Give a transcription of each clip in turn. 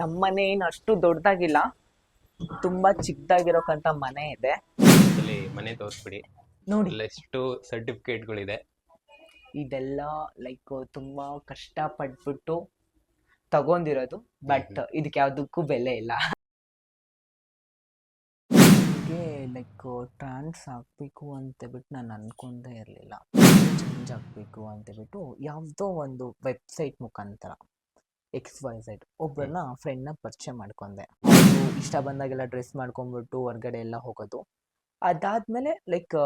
ನಮ್ಮನೆ ಏನು ಅಷ್ಟು ದೊಡ್ಡದಾಗಿಲ್ಲ. ತುಂಬಾ ಚಿಕ್ಕದಾಗಿರೋಕಂತ ಮನೆ ಇದೆ. ಮನೆ ತೋರಿಸ್ಬಿಡಿ. ನೋಡಿ. ಎಷ್ಟು ಸರ್ಟಿಫಿಕೇಟ್ಗಳಿದೆ. ಇದೆಲ್ಲ ಲೈಕ್ ತುಂಬಾ ಕಷ್ಟ ಪಟ್ಬಿಟ್ಟು ತಗೊಂಡಿರೋದು ಬಟ್ ಇದಕ್ಕೆ ಯಾವುದಕ್ಕೂ ಬೆಲೆ ಇಲ್ಲ. ಲೈಕ್ ಟ್ರಾನ್ಸ್ ಹಾಕ್ಬೇಕು ಅಂತ ಬಿಟ್ಟು ನಾನು ಅನ್ಕೊಂಡೇ ಇರಲಿಲ್ಲ. ಚೇಂಜ್ ಆಗಬೇಕು ಅಂತ ಬಿಟ್ಟು ಯಾವುದೋ ಒಂದು ವೆಬ್ಸೈಟ್ ಮುಖಾಂತರ. ಎಕ್ಸ್ ವೈ ಝೆಡ್ ಒಬ್ಬರನ್ನ ಫ್ರೆಂಡ್ನ ಪರಿಚಯ ಮಾಡ್ಕೊಂಡೆ. ಇಷ್ಟ ಬಂದಾಗೆಲ್ಲ ಡ್ರೆಸ್ ಮಾಡ್ಕೊಂಡ್ಬಿಟ್ಟು ಹೊರ್ಗಡೆ ಎಲ್ಲ ಹೋಗೋದು. ಅದಾದ್ಮೇಲೆ ಲೈಕ್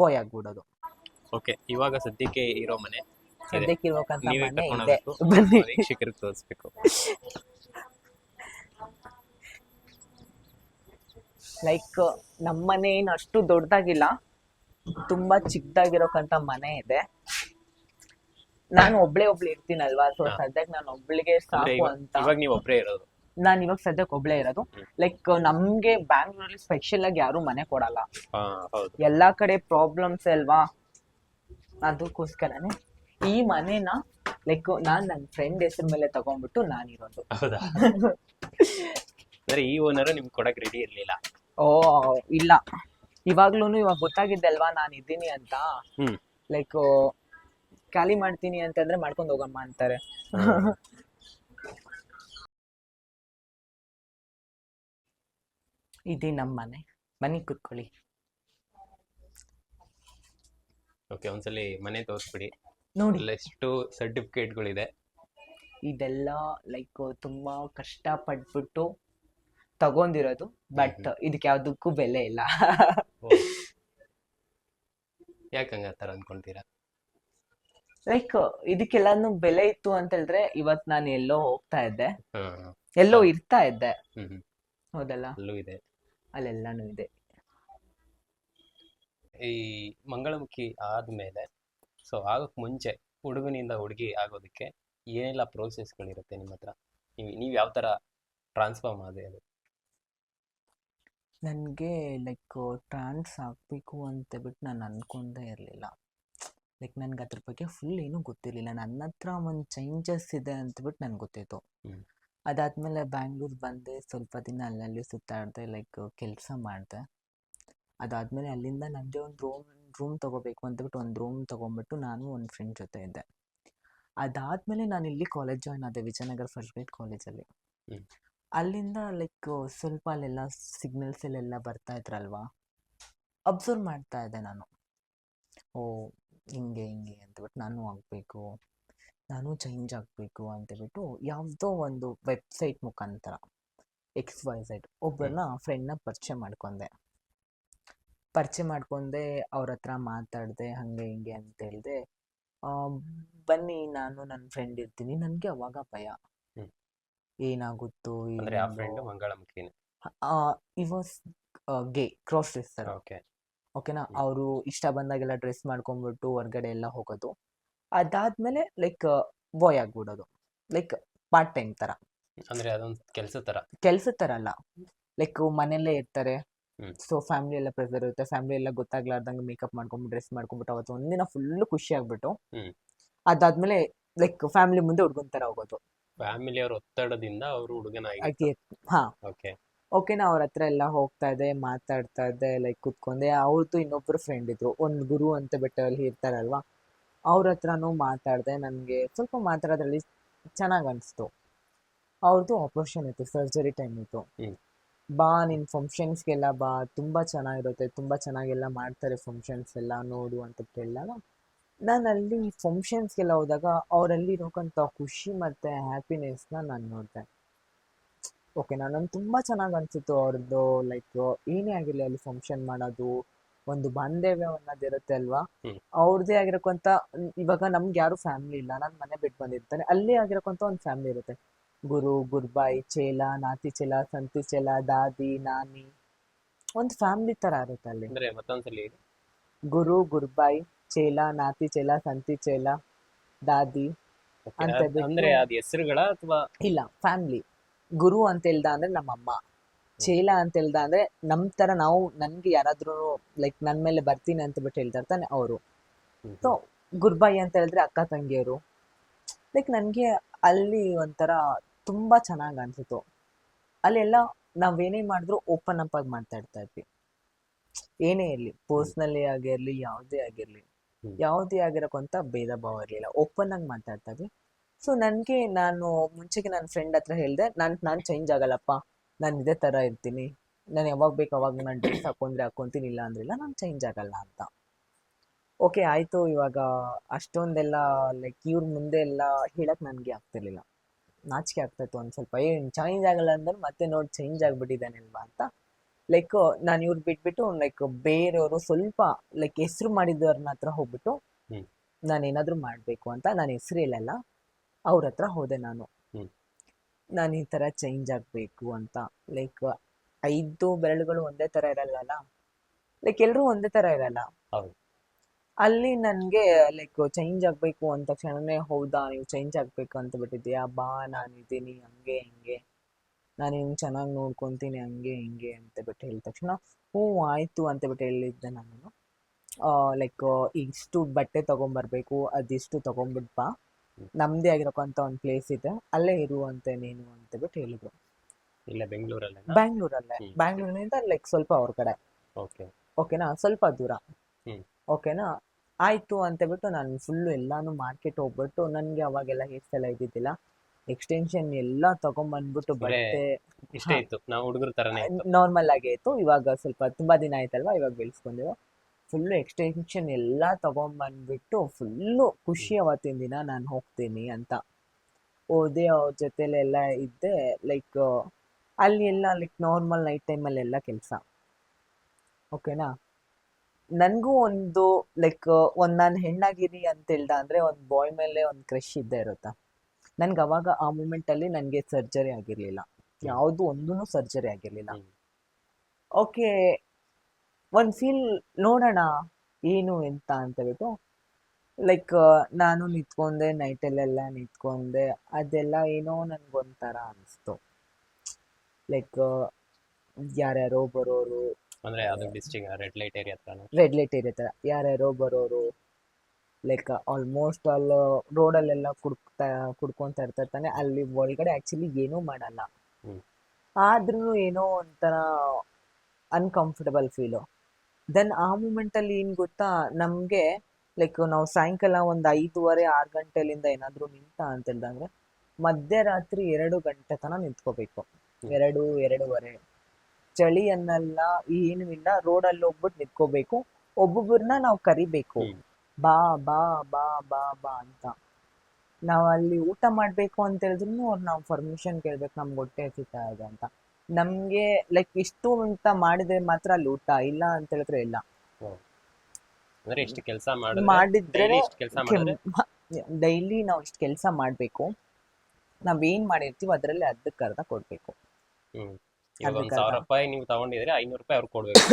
ಬಾಯ್ ಆಗ್ಬಿಡೋದು. ಓಕೆ ಇವಾಗ ಸದ್ಯಕ್ಕೆ ಇರೋ ಮನೆ ಸದ್ಯಕ್ಕೆ ಇರ್ಬೇಕಂತ ನೀವೇ ಮನೆ ಕರ್ಕೊಂಡು ಇದೆ. ಹೋಗ್ಬೇಕು ಬನ್ನಿ. ವೀಕ್ಷಕರಿಗೆ ತೋರಿಸ್ಬೇಕು. ಲೈಕ್ ನಮ್ಮನೆ ಏನು ಅಷ್ಟು ದೊಡ್ಡದಾಗಿಲ್ಲ. ತುಂಬಾ ಚಿಕ್ಕದಾಗಿರೋಕಂತ ಮನೆ ಇದೆ. ನಾನು ಒಬ್ಳೆ ಒಬ್ಳೆ ಇರ್ತೀನಲ್ವಾ ಸೊ. ಸದ್ಯಕ್ಕೆ ನಾನು ಒಬ್ಳಿಗೆ ಸಾಕು ಅಂತ. ಇವಾಗ ನೀವು ಒಬ್ಬರೇ ಇರೋದು. ನಾನು ಇವಾಗ ಸದ್ಯಕ್ಕೆ ಒಬ್ಳೆ ಇರೋದು. ಲೈಕ್ ನಮ್ಗೆ ಬ್ಯಾಂಗ್ಳೂರಲ್ಲಿ ಸ್ಪೆಷಲ್ ಆಗಿ ಯಾರು ಮನೆ ಕೊಡಲ್ಲ. ಎಲ್ಲಾ ಕಡೆ ಪ್ರಾಬ್ಲಮ್ಸ್ ಅಲ್ವಾ? ಅದಕ್ಕೋಸ್ಕರನೇ ಈ ಮನೆನ ಲೈಕ್ ನಾನ್ ನನ್ನ ಫ್ರೆಂಡ್ ಹೆಸರು ಮೇಲೆ ತಗೊಂಡ್ಬಿಟ್ಟು ನಾನಿರೋದು ಹೌದಾ? ಅಂದ್ರೆ ಈ ಓನರ್ ನಿಮ್ಗೆ ಕೊಡಕ್ ರೆಡಿ ಇರ್ಲಿಲ್ಲ. ಓ ಇಲ್ಲ. ಇವಾಗ್ಲೂನು ಇವಾಗ ಗೊತ್ತಾಗಿದ್ದಲ್ವಾ ನಾನು ಇದ್ದೀನಿ ಅಂತ? ಲೈಕ್ ಖಾಲಿ ಮಾಡ್ತೀನಿ ಅಂತಂದ್ರೆ ಮಾಡ್ಕೊಂಡು ಹೋಗಮ್ಮ ಅಂತಾರೆ. ಇದೇ ನಮ್ಮ ಮನೆ. ಮನೆ ಕುತ್ಕೊಳ್ಳಿ. ಓಕೆ ಒಂದ್ಸಲಿ ಮನೆ ತೋರಿಸ್ಬಿಡಿ. ನೋಡಿ. ಎಷ್ಟು ಎಷ್ಟು ಸರ್ಟಿಫಿಕೇಟ್ಗಳಿದೆ. ಇದೆಲ್ಲ ಲೈಕ್ ತುಂಬಾ ಕಷ್ಟ ಪಟ್ಬಿಟ್ಟು ತಗೊಂಡಿರೋದು ಬಟ್ ಇದಕ್ಕೆ ಯಾವ್ದಕ್ಕೂ ಬೆಲೆ ಇಲ್ಲ. ಯಾಕಂಗ ಹಂಗ ಆ ಥರ ಅನ್ಕೊಂತೀರಾ? ಲೈಕ್ ಇದಕ್ಕೆಲ್ಲಾನು ಬೆಲೆ ಇತ್ತು ಅಂತ ಹೇಳಿದ್ರೆ ಇವತ್ ನಾನು ಎಲ್ಲೋ ಹೋಗ್ತಾ ಇದ್ದೆ. ಎಲ್ಲೋ ಇರ್ತಾ ಇದ್ದೆ. ಹೌದಲ್ಲ? ಅಲ್ಲೂ ಇದೆ. ಅಲ್ಲೆಲ್ಲಾನು ಇದೆ. ಈ ಮಂಗಳಮುಖಿ ಆದ್ಮೇಲೆ ಸೊ ಆಗೋಕ್ ಮುಂಚೆ ಹುಡುಗನಿಂದ ಹುಡುಗಿ ಆಗೋದಕ್ಕೆ ಏನೆಲ್ಲ ಪ್ರೋಸೆಸ್ಗಳಿರುತ್ತೆ ನಿಮ್ಮ ಹತ್ರ? ನೀವು ನೀವು ಯಾವ ಥರ ಟ್ರಾನ್ಸ್ಫಾರ್ಮ್ ಆದ್ರೆ ಅದು? ನನಗೆ ಲೈಕ್ ಟ್ರಾನ್ಸ್ ಆಗಬೇಕು ಅಂತ ಬಿಟ್ಟು ನಾನು ಅಂದ್ಕೊಂಡೇ ಇರಲಿಲ್ಲ. ಲೈಕ್ ನನಗೆ ಅದ್ರ ಬಗ್ಗೆ ಫುಲ್ ಏನೂ ಗೊತ್ತಿರಲಿಲ್ಲ. ನನ್ನ ಹತ್ರ ಒಂದು ಚೇಂಜಸ್ ಇದೆ ಅಂತಬಿಟ್ಟು ನನಗೆ ಗೊತ್ತಿತ್ತು. ಅದಾದಮೇಲೆ ಬ್ಯಾಂಗ್ಳೂರ್ ಬಂದೆ ಸ್ವಲ್ಪ ದಿನ ಅಲ್ಲಲ್ಲಿ ಸುತ್ತಾಡಿದೆ ಲೈಕ್ ಕೆಲಸ ಮಾಡಿದೆ. ಅದಾದಮೇಲೆ ಅಲ್ಲಿಂದ ನನ್ನದೇ ಒಂದು ರೂಮ್ ರೂಮ್ ತೊಗೋಬೇಕು ಅಂತಬಿಟ್ಟು ಒಂದು ರೂಮ್ ತೊಗೊಂಬಿಟ್ಟು ನಾನು ಒಂದು ಫ್ರೆಂಡ್ ಜೊತೆ ಇದ್ದೆ. ಅದಾದಮೇಲೆ ನಾನು ಇಲ್ಲಿ ಕಾಲೇಜ್ ಜಾಯ್ನ್ ಆದೆ ವಿಜಯನಗರ ಫಸ್ಟ್ ಗ್ರೇಡ್ ಕಾಲೇಜಲ್ಲಿ ಅಲ್ಲಿಂದ ಲೈಕ್ ಸ್ವಲ್ಪ ಅಲ್ಲೆಲ್ಲ ಸಿಗ್ನಲ್ಸಲ್ಲೆಲ್ಲ ಬರ್ತಾ ಇದ್ರಲ್ವಾ? ಅಬ್ಸರ್ವ್ ಮಾಡ್ತಾ ಇದ್ದೆ ನಾನು. ಓ ಹಿಂಗೆ ಹಿಂಗೆ ಅಂತೇಳ್ಬಿಟ್ಟು ನಾನು ಆಗಬೇಕು ನಾನು ಚೇಂಜ್ ಆಗಬೇಕು ಅಂತೇಳ್ಬಿಟ್ಟು ಯಾವುದೋ ಒಂದು ವೆಬ್ಸೈಟ್ ಮುಖಾಂತರ ಎಕ್ಸ್ ವೈ ಝೆಡ್ ಒಬ್ಬರನ್ನ ಫ್ರೆಂಡ್ನ ಪರಿಚಯ ಮಾಡ್ಕೊಂಡೆ. ಪರಿಚಯ ಮಾಡ್ಕೊಂಡೆ ಅವ್ರ ಹತ್ರ ಮಾತಾಡಿದೆ ಹಾಗೆ ಹಿಂಗೆ ಅಂತೇಳಿದೆ ಬನ್ನಿ ನಾನು ನನ್ನ ಫ್ರೆಂಡ್ ಇರ್ತೀನಿ ನನಗೆ ಅವಾಗ ಭಯ. ಏನಾಗುತ್ತೋ ಈ ವಾಸ್ ಗೇ ಕ್ರಾಸ್ ಸರ್ ಓಕೆ ಓಕೆನಾ. ಅವರು ಇಷ್ಟ ಬಂದಾಗೆಲ್ಲ ಡ್ರೆಸ್ ಮಾಡ್ಕೊಂಡ್ಬಿಟ್ಟು ಹೊರ್ಗಡೆ ಎಲ್ಲ ಹೋಗೋದು. ಅದಾದ್ಮೇಲೆ ಲೈಕ್ ಬಾಯ್ ಆಗ್ಬಿಡೋದು. ಲೈಕ್ ಪಾರ್ಟ್ ಟೈಮ್ ತರ. ಅಂದ್ರೆ ಅದೊಂದು ಕೆಲಸ ತರ. ಕೆಲಸ ತರ ಅಲ್ಲ. ಲೈಕ್ ಮನೆಯಲ್ಲೇ ಇರ್ತಾರೆ. ಸೊ ಫ್ಯಾಮಿಲಿ ಎಲ್ಲ ಪ್ರೆಸರ್ ಇರುತ್ತೆ. ಫ್ಯಾಮಿಲಿ ಎಲ್ಲ ಗೊತ್ತಾಗ್ಲಾರ್ದಂಗೆ ಮೇಕಪ್ ಮಾಡ್ಕೊಂಡ್ಬಿಟ್ಟು ಡ್ರೆಸ್ ಮಾಡ್ಕೊಂಡ್ಬಿಟ್ಟು ಅವತ್ತು ಒಂದಿನ ಫುಲ್ ಖುಷಿ ಆಗ್ಬಿಟ್ಟು. ಅದಾದ್ಮೇಲೆ ಲೈಕ್ ಫ್ಯಾಮಿಲಿ ಮುಂದೆ ಹುಡುಗನ್ ತರ ಹೋಗೋದು. ಫ್ಯಾಮಿಲಿ ಅವ್ರ ಒತ್ತಡದಿಂದ ಅವರು ಹುಡುಗನ ಆಗಿ ಹಾ. ಓಕೆ ಓಕೆನಾ ಅವ್ರ ಹತ್ರ ಎಲ್ಲ ಹೋಗ್ತಾ ಇದ್ದೆ ಮಾತಾಡ್ತಾ ಇದ್ದೆ ಲೈಕ್ ಕುತ್ಕೊಂಡೆ. ಅವ್ರದ್ದು ಇನ್ನೊಬ್ಬರು ಫ್ರೆಂಡ್ ಇದ್ರು. ಒಂದು ಗುರು ಅಂತ ಬೆಟ್ಟದಲ್ಲಿ ಇರ್ತಾರಲ್ವಾ? ಅವ್ರ ಹತ್ರನೂ ಮಾತಾಡಿದೆ. ನನಗೆ ಸ್ವಲ್ಪ ಮಾತಾಡೋದ್ರಲ್ಲಿ ಚೆನ್ನಾಗಿ ಅನಿಸ್ತು. ಅವ್ರದ್ದು ಆಪರೇಷನ್ ಇತ್ತು ಸರ್ಜರಿ ಟೈಮ್ ಇತ್ತು. ಬಾ ನಿನ್ನ ಫಂಕ್ಷನ್ಸ್ಗೆಲ್ಲ ಬಾ. ತುಂಬ ಚೆನ್ನಾಗಿರುತ್ತೆ. ತುಂಬ ಚೆನ್ನಾಗೆಲ್ಲ ಮಾಡ್ತಾರೆ ಫಂಕ್ಷನ್ಸ್ ಎಲ್ಲ ನೋಡು ಅಂತ ಕೇಳಿದಾಗ ನಾನು ಅಲ್ಲಿ ಫಂಕ್ಷನ್ಸ್ಗೆಲ್ಲ ಹೋದಾಗ ಅವರಲ್ಲಿ ಇರೋಕ್ಕಂಥ ಖುಷಿ ಮತ್ತು ಹ್ಯಾಪಿನೆಸ್ನ ನಾನು ನೋಡಿದೆ. ಓಕೆ ನನಗೆ ತುಂಬ ಚೆನ್ನಾಗಿ ಅನಿಸಿತ್ತು ಅವ್ರದ್ದು ಲೈಕ್ ಏನೇ ಆಗಿರಲಿ ಅಲ್ಲಿ ಫಂಕ್ಷನ್ ಮಾಡೋದು ಒಂದು ಬಾಂಧವ್ಯ ಅನ್ನೋದಿರುತ್ತೆ ಅಲ್ವಾ? ಅವ್ರದೇ ಅವ್ರದ್ದೇ ಆಗಿರೋಕ್ಕಂಥ ಇವಾಗ ನಮ್ಗೆ ಯಾರು ಫ್ಯಾಮಿಲಿ ಇಲ್ಲ ನಾನು ಮನೆ ಬಿಟ್ಟು ಬಂದಿರ್ತಾನೆ. ಅಲ್ಲೇ ಆಗಿರಕ್ಕಂತ ಒಂದು ಫ್ಯಾಮಿಲಿ ಇರುತ್ತೆ. ಗುರು ಗುರ್ಬಾಯಿ ಚೇಲ ನಾತಿ ಚೇಲ ಸಂತಿ ಚೇಲ ದಾದಿ ನಾನಿ ಒಂದು ಫ್ಯಾಮಿಲಿ ತರ ಇರುತ್ತೆ ಅಲ್ಲಿ. ಗುರು ಗುರ್ಬಾಯಿ ಚೇಲ ನಾತಿ ಚೇಲ ಸಂತಿ ಚೇಲ ದಾದಿ ಅಂದ್ರೆ ಅದ್ ಹೆಸರುಗಳ ಅಥವಾ ಇಲ್ಲ ಫ್ಯಾಮಿಲಿ ಗುರು ಅಂತ ಹೇಳ್ದ ಅಂದ್ರೆ ನಮ್ಮಮ್ಮ. ಚೇಲ ಅಂತ ಹೇಳ್ದ ಅಂದ್ರೆ ನಮ್ ತರ ನಾವು ನನ್ಗೆ ಯಾರಾದ್ರೂ ಲೈಕ್ ನನ್ ಮೇಲೆ ಬರ್ತೀನಿ ಅಂತ ಬಿಟ್ಟು ಹೇಳ್ತಾ ಇರ್ತಾನೆ ಅವರು. ಸೊ ಗುರ್ಬಾಯಿ ಅಂತ ಹೇಳಿದ್ರೆ ಅಕ್ಕ ತಂಗಿಯರು. ಲೈಕ್ ನನ್ಗೆ ಅಲ್ಲಿ ಒಂಥರ ತುಂಬಾ ಚೆನ್ನಾಗಿ ಅನಿಸಿತು. ಅಲ್ಲೆಲ್ಲ ನಾವೇನೇ ಮಾಡಿದ್ರು ಓಪನ್ ಅಪ್ ಆಗಿ ಮಾತಾಡ್ತಾ ಇದ್ವಿ. ಏನೇ ಇರ್ಲಿ ಪರ್ಸ್ನಲಿ ಆಗಿರ್ಲಿ ಯಾವುದೇ ಆಗಿರ್ಲಿ. ಯಾವುದೇ ಆಗಿರಕ್ಕಂತ ಭೇದ ಭಾವ ಇರಲಿಲ್ಲ. ಓಪನ್ ಆಗಿ ಮಾತಾಡ್ತಾ ಇದ್ವಿ. ಸೊ ನನಗೆ ನಾನು ಮುಂಚೆಗೆ ನನ್ನ ಫ್ರೆಂಡ್ ಹತ್ರ ಹೇಳಿದೆ ನಾನು ನಾನು ಚೇಂಜ್ ಆಗಲ್ಲಪ್ಪ. ನಾನು ಇದೇ ಥರ ಇರ್ತೀನಿ. ನಾನು ಯಾವಾಗ ಬೇಕು ಅವಾಗ ನಾನು ಡ್ರೆಸ್ ಹಾಕೊಂಡ್ರೆ ಹಾಕೊಂತೀನಿ ಇಲ್ಲ ಅಂದ್ರಿಲ್ಲ ನಾನು ಚೇಂಜ್ ಆಗಲ್ಲ ಅಂತ. ಓಕೆ ಆಯಿತು. ಇವಾಗ ಅಷ್ಟೊಂದೆಲ್ಲ ಲೈಕ್ ಇವ್ರ ಮುಂದೆ ಎಲ್ಲ ಹೇಳಕ್ಕೆ ನನಗೆ ಆಗ್ತಿರ್ಲಿಲ್ಲ. ನಾಚಿಕೆ ಆಗ್ತಾಯಿತ್ತು ಒಂದು ಸ್ವಲ್ಪ. ಏನು ಚೇಂಜ್ ಆಗಲ್ಲ ಅಂದ್ರೆ ಮತ್ತೆ ನೋಡಿ ಚೇಂಜ್ ಆಗಿಬಿಟ್ಟಿದ್ದಾನೆಲ್ವಾ ಅಂತ. ಲೈಕ್ ನಾನು ಇವ್ರು ಬಿಟ್ಬಿಟ್ಟು ಲೈಕ್ ಬೇರೆಯವರು ಸ್ವಲ್ಪ ಲೈಕ್ ಹೆಸ್ರು ಮಾಡಿದವ್ರನ್ನ ಹತ್ರ ಹೋಗ್ಬಿಟ್ಟು. ನಾನು ಏನಾದರೂ ಮಾಡಬೇಕು ಅಂತ. ನಾನು ಹೆಸ್ರು ಹೇಳಲ್ಲ. ಅವ್ರ ಹತ್ರ ಹೋದೆ ನಾನು. ಹ್ಮ್. ನಾನು ಈ ಥರ ಚೇಂಜ್ ಆಗಬೇಕು ಅಂತ. ಲೈಕ್ ಐದು ಬೆರಳುಗಳು ಒಂದೇ ಥರ ಇರಲ್ಲಲ್ಲ ಲೈಕ್ ಎಲ್ಲರೂ ಒಂದೇ ಥರ ಇರಲ್ಲ? ಹೌದು. ಅಲ್ಲಿ ನನಗೆ ಲೈಕ್ ಚೇಂಜ್ ಆಗಬೇಕು ಅಂತ ತಕ್ಷಣನೇ ಹೌದಾ ನೀವು ಚೇಂಜ್ ಆಗಬೇಕು ಅಂತ ಬಿಟ್ಟಿದ್ಯಾ ಬಾ ನಾನು ಇದ್ದೀನಿ ಹಂಗೆ ಹಿಂಗೆ. ನಾನು ಹಿಂಗೆ ಚೆನ್ನಾಗಿ ನೋಡ್ಕೊತೀನಿ ಹಂಗೆ ಹಿಂಗೆ ಅಂತ ಬಿಟ್ಟು ಹೇಳಿದ ತಕ್ಷಣ ಹ್ಞೂ ಆಯಿತು ಅಂತ ಬಿಟ್ಟು ಹೇಳಿದ್ದೆ ನಾನು. ಲೈಕ್ ಇಷ್ಟು ಬಟ್ಟೆ ತೊಗೊಂಬರ್ಬೇಕು ಅದಿಷ್ಟು ತೊಗೊಂಬಿಟ್ಟು ಬಾ. ನಮ್ಮದೇ ಆಗಿರೋಕ್ಕಂಥ ಒಂದು ಪ್ಲೇಸ್ ಇದೆ. ಅಲ್ಲೇ ಇರುವಂತೆ ನೀನು ಅಂತ ಬಿಟ್ಟು ಹೇಳಿದ್ರು. ಇಲ್ಲ ಬೆಂಗಳೂರಲ್ಲೇ. ಬ್ಯಾಂಗ್ಳೂರಲ್ಲೇ. ಬ್ಯಾಂಗ್ಳೂರಿನಿಂದ ಲೈಕ್ ಸ್ವಲ್ಪ ಅವ್ರ ಕಡೆ. ಓಕೆ. ಓಕೆನಾ? ಸ್ವಲ್ಪ ದೂರ. ಓಕೆನಾ? ಆಯ್ತು ಅಂತ ಬಿಟ್ಟು ನಾನು ಫುಲ್ಲು ಎಲ್ಲಾನು ಮಾರ್ಕೆಟ್ ಹೋಗ್ಬಿಟ್ಟು ನನಗೆ ಅವಾಗೆಲ್ಲ ಹೇರ್ ಸ್ಟೈಲ್ ಇದ್ದಿದ್ದಿಲ್ಲ. ಎಕ್ಸ್ಟೆನ್ಷನ್ ಎಲ್ಲ ತಗೊಂಬಂದ್ಬಿಟ್ಟು ಬಂದ್ಬಿಟ್ಟು ಬಟ್ಟೆ ಇಷ್ಟ. ಇತ್ತು. ನಾವು ಹುಡುಗರ ತರನೇ ನಾರ್ಮಲ್ ಆಗೇ ಇತ್ತು. ಇವಾಗ ಸ್ವಲ್ಪ ತುಂಬಾ ದಿನ ಆಯ್ತಲ್ವಾ? ಇವಾಗ ಬೆಳೆಸ್ಕೊಂಡಿರೋ. ಫುಲ್ಲು ಎಕ್ಸ್ಟೆನ್ಷನ್ ಎಲ್ಲ ತಗೊಂಬಂದ್ಬಿಟ್ಟು ಫುಲ್ಲು ಖುಷಿ ಅವತ್ತಿನ ದಿನ ನಾನು ಹೋಗ್ತೀನಿ ಅಂತ. ಹೋದೆ ಅವ್ರ ಜೊತೆಲೆಲ್ಲ ಇದ್ದೆ ಲೈಕ್ ಅಲ್ಲಿ ಎಲ್ಲ ಲೈಕ್ ನಾರ್ಮಲ್ ನೈಟ್ ಟೈಮಲ್ಲೆಲ್ಲ ಕೆಲಸ. ಓಕೆನಾ ನನಗೂ ಒಂದು ಲೈಕ್ ಒಂದು ನಾನು ಹೆಣ್ಣಾಗಿರಿ ಅಂತ ಹೇಳ್ದ ಅಂದರೆ ಒಂದು ಬಾಯ್ ಮೇಲೆ ಒಂದು ಕ್ರಶ್ ಇದ್ದೇ ಇರುತ್ತಾ? ನನ್ಗೆ ಅವಾಗ ಆ ಮೂಮೆಂಟಲ್ಲಿ ನನಗೆ ಸರ್ಜರಿ ಆಗಿರಲಿಲ್ಲ. ಯಾವುದು ಒಂದೂ ಸರ್ಜರಿ ಆಗಿರಲಿಲ್ಲ. ಓಕೆ ಒಂದು ಫೀಲ್ ನೋಡೋಣ ಏನು ಎಂತ ಅಂತ ಹೇಳ್ಬಿಟ್ಟು ಲೈಕ್ ನಾನು ನಿಂತ್ಕೊಂಡೆ ನೈಟಲ್ಲೆಲ್ಲ ನಿಂತ್ಕೊಂಡೆ ಅದೆಲ್ಲ ಏನೋ ನನಗೊಂಥರ ಅನಿಸ್ತು. ಲೈಕ್ ಯಾರ್ಯಾರೋ ಬರೋರು ಅಂದ್ರೆ ಅದು ಡಿಸ್ಟ್ರಿಕ್ಟ್ ರೆಡ್ ಲೈಟ್ ಏರಿಯಾ ಹತ್ರ ರೆಡ್ ಲೈಟ್ ಇರುತ್ತೆ ಯಾರ್ಯಾರೋ ಬರೋರು ಲೈಕ್ ಆಲ್ಮೋಸ್ಟ್ ಆಲ್ ರೋಡಲ್ಲೆಲ್ಲ ಕುಡ್ತಾ ಕುಡ್ಕೊಂತ ಇರ್ತಾರೆ ತಾನೆ ಅಲ್ಲಿ ಒಳಗಡೆ ಆ್ಯಕ್ಚುಲಿ ಏನೂ ಮಾಡಲ್ಲ. ಆದ್ರೂ ಏನೋ ಒಂಥರ ಅನ್ಕಂಫರ್ಟಬಲ್ ಫೀಲು ದೆನ್ ಆ ಮೂಮೆಂಟಲ್ಲಿ ಏನು ಗೊತ್ತಾ? ನಮಗೆ ಲೈಕ್ ನಾವು ಸಾಯಂಕಾಲ ಒಂದು ಐದೂವರೆ ಆರು ಗಂಟೆಲಿಂದ ಏನಾದರೂ ನಿಂತ ಅಂತ ಹೇಳಿದಂದ್ರೆ ಮಧ್ಯರಾತ್ರಿ ಎರಡು ಗಂಟೆ ತನಕ ನಿಂತ್ಕೋಬೇಕು. ಎರಡು ಎರಡೂವರೆ. ಚಳಿ ಅನ್ನಲ್ಲ ಏನೂ ಇಲ್ಲ ರೋಡಲ್ಲಿ ಹೋಗ್ಬಿಟ್ಟು ನಿಂತ್ಕೋಬೇಕು. ಒಬ್ಬೊಬ್ಬರನ್ನ ನಾವು ಕರಿಬೇಕು. ಬಾ ಬಾ ಬಾ ಬಾ ಬಾ ಅಂತ. ನಾವು ಅಲ್ಲಿ ಊಟ ಮಾಡಬೇಕು ಅಂತ ಹೇಳಿದ್ರು ಅವ್ರು ನಾವು ಪರ್ಮಿಷನ್ ಕೇಳ್ಬೇಕು ನಮ್ಗೆ ಹೊಟ್ಟೆ ಹಸಿತಾ ಇದೆ ಅಂತ. ನಮಗೆ ಲೈಕ್ ಇಷ್ಟು ಅಂತ ಮಾಡಿದ್ರೆ ಮಾತ್ರ ಅಲ್ಲಿ ಊಟ ಇಲ್ಲ ಅಂತ ಹೇಳಿದ್ರೆ ಇಲ್ಲ. ಅಂದ್ರೆ ಇಷ್ಟು ಕೆಲಸ ಮಾಡಿದ್ರೆ ಕೆಲಸ ಡೈಲಿ ನಾವು ಇಷ್ಟು ಕೆಲಸ ಮಾಡಬೇಕು. ನಾವೇನ್ ಮಾಡಿರ್ತೀವಿ ಅದರಲ್ಲಿ ಅರ್ಧಕ್ಕೆ ಅರ್ಧ ಕೊಡಬೇಕು. ಅದಕ್ಕೆ ಸಾವಿರ ಅರ್ಧ. ರೂಪಾಯಿ ನೀವು ತಗೊಂಡಿದ್ರೆ ಐನೂರು ರೂಪಾಯಿ ಅವ್ರು ಕೊಡ್ಬೇಕು.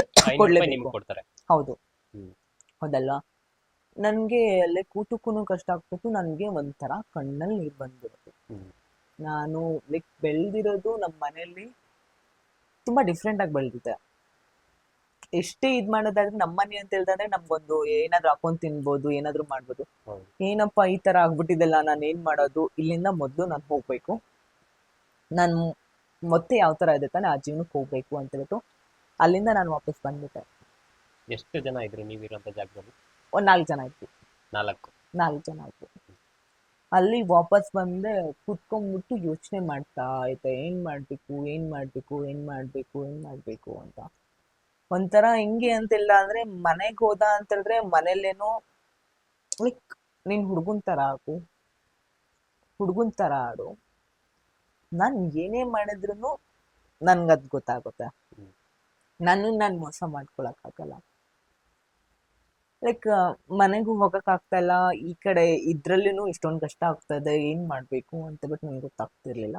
ನಿಮ್ಗೆ ಕೊಡ್ತಾರೆ. ಹೌದು. ಹೌದಲ್ವಾ? ನನ್ಗೆ ಲೈಕ್ ಊಟಕ್ಕೂ ಕಷ್ಟ ಆಗ್ಬಿಟ್ಟು ನನ್ಗೆ ಒಂಥರ ಕಣ್ಣಲ್ಲಿ ನೀರು ಬಂದ್ಬಿಡ್ತು. ನಾನು ಲೈಕ್ ಬೆಳೆದಿರೋದು ನಮ್ಮ ಮನೆಯಲ್ಲಿ ತುಂಬ ಡಿಫ್ರೆಂಟಾಗಿ ಬೆಳ್ದಿದೆ. ಎಷ್ಟೇ ಇದ್ ಮಾಡೋದಾದ್ರೆ ನಮ್ಮ ಮನೆ ಅಂತ ಹೇಳ್ದಂದ್ರೆ ನಮ್ಗೊಂದು ಏನಾದ್ರು ಹಾಕೊಂಡ್ ತಿನ್ಬೋದು ಏನಾದ್ರು ಮಾಡ್ಬೋದು. ಏನಪ್ಪ ಈ ತರ ಆಗ್ಬಿಟ್ಟಿದೆಲ್ಲ ನಾನು ಏನ್ ಮಾಡೋದು? ಇಲ್ಲಿಂದ ಮೊದಲು ನಾನು ಹೋಗ್ಬೇಕು. ನಾನು ಮತ್ತೆ ಯಾವ ತರ ಇದೆ ತಾನೆ ಆ ಜೀವನಕ್ಕೆ ಹೋಗ್ಬೇಕು ಅಂತ ಹೇಳ್ಬಿಟ್ಟು ಅಲ್ಲಿಂದ ನಾನು ವಾಪಸ್ ಬಂದ್ಬಿಟ್ಟೆ. ಎಷ್ಟು ಜನ ಇದ್ರಿ ನೀವಿರೋ ಜಾಗದಲ್ಲಿ? ಒಂದ್ ನಾಲ್ಕು ಜನ ಇದ್ವಿ. ನಾಲ್ಕು. ನಾಲ್ಕು ಜನ ಆಯ್ತು ಅಲ್ಲಿ ವಾಪಸ್ ಬಂದೆ ಕುತ್ಕೊಂಡ್ಬಿಟ್ಟು ಯೋಚನೆ ಮಾಡ್ತಾ ಆಯ್ತಾ ಏನ್ ಮಾಡ್ಬೇಕು ಏನ್ ಮಾಡ್ಬೇಕು ಏನ್ ಮಾಡ್ಬೇಕು ಏನ್ ಮಾಡ್ಬೇಕು ಅಂತ. ಒಂಥರ ಹೆಂಗೆ ಅಂತಿಲ್ಲ ಅಂದ್ರೆ ಮನೆಗೆ ಹೋದ ಅಂತ ಹೇಳಿದ್ರೆ ಮನೇಲೇನೋ ಲೈಕ್ ನಿನ್ ಹುಡುಗನ್ ತರ ಆಗು ಹುಡುಗನ್ ತರ ಆಡು. ನಾನು ಏನೇ ಮಾಡಿದ್ರು ನನ್ಗದ್ ಗೊತ್ತಾಗುತ್ತೆ. ನಾನು ನಾನು ಮೋಸ ಮಾಡ್ಕೊಳಕ್ಕಾಗಲ್ಲ. ಲೈಕ್ ಮನೆಗೂ ಹೋಗಕ್ಕಾಗ್ತಾ ಇಲ್ಲ. ಈ ಕಡೆ ಇದ್ರಲ್ಲಿನೂ ಇಷ್ಟೊಂದು ಕಷ್ಟ ಆಗ್ತಾಯಿದೆ ಏನು ಮಾಡಬೇಕು ಅಂತ ಬಿಟ್ಟು ನಂಗೆ ಗೊತ್ತಾಗ್ತಿರ್ಲಿಲ್ಲ.